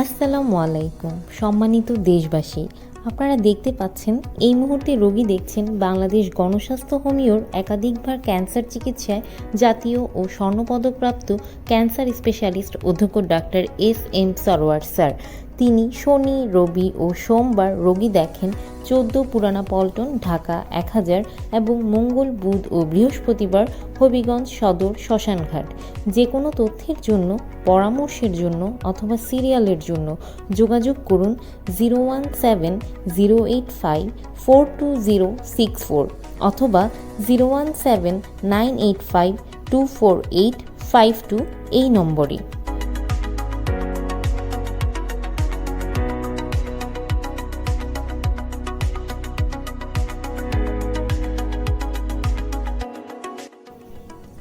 আসসালামু আলাইকুম, সম্মানিত দেশবাসী। আপনারা দেখতে পাচ্ছেন, এই মুহূর্তে রোগী দেখছেন বাংলাদেশ গণস্বাস্থ্য হোমিওর একাধিকবার ক্যান্সার চিকিৎসায় জাতীয় ও স্বর্ণপদকপ্রাপ্ত ক্যান্সার স্পেশালিস্ট অধ্যক্ষ doctor S M Sarwar sir. তিনি শনি, রবি ও সোমবার রোগী দেখেন চোদ্দ পুরানা পল্টন, ঢাকা এক হাজার এবং মঙ্গল বুধ ও বৃহস্পতিবার হবিগঞ্জ সদর শ্মশানঘাট। যে কোনো তথ্যের জন্য, পরামর্শের জন্য অথবা সিরিয়ালের জন্য যোগাযোগ করুন zero one seven zero eight five four two zero six four অথবা zero one seven nine eight five two four eight five two এই নম্বরে।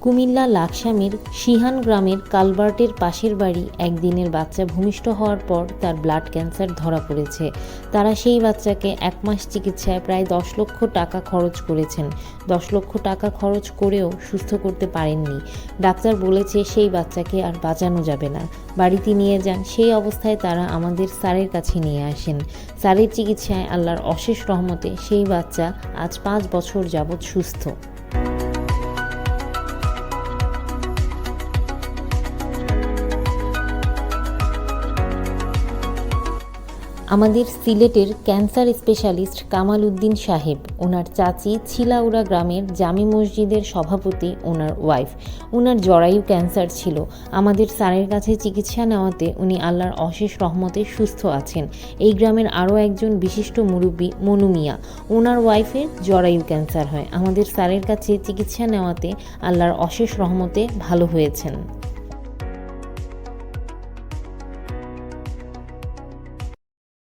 কুমিল্লা লাকসামের সিহান গ্রামের কালভার্টের পাশের বাড়ি একদিনের বাচ্চা ভূমিষ্ঠ হওয়ার পর তার ব্লাড ক্যান্সার ধরা পড়েছে। তারা সেই বাচ্চাকে এক মাস চিকিৎসায় প্রায় দশ লক্ষ টাকা খরচ করেছেন। দশ লক্ষ টাকা খরচ করেও সুস্থ করতে পারেননি। ডাক্তার বলেছে, সেই বাচ্চাকে আর বাঁচানো যাবে না। বাড়িতে নিয়ে যান, সেই অবস্থায় তারা আমাদের স্যারের কাছে নিয়ে আসেন। স্যারের চিকিৎসায় আল্লাহর অশেষ রহমতে সেই বাচ্চা আজ পাঁচ বছর যাবৎ সুস্থ। আমাদের সিলেটের ক্যান্সার স্পেশালিস্ট কামাল উদ্দিন সাহেব, ওনার চাচি ছিলাউড়া গ্রামের জামি মসজিদের সভাপতি, ওনার ওয়াইফ। ওনার জরায়ু ক্যান্সার ছিল। আমাদের স্যারের কাছে চিকিৎসা নেওয়াতে উনি আল্লাহর অশেষ রহমতে সুস্থ আছেন। এই গ্রামের আরও একজন বিশিষ্ট মুরব্বী মনু মিয়া। ওনার ওয়াইফের জরায়ু ক্যান্সার হয়। আমাদের স্যারের কাছে চিকিৎসা নেওয়াতে আল্লাহর অশেষ রহমতে ভালো হয়েছেন।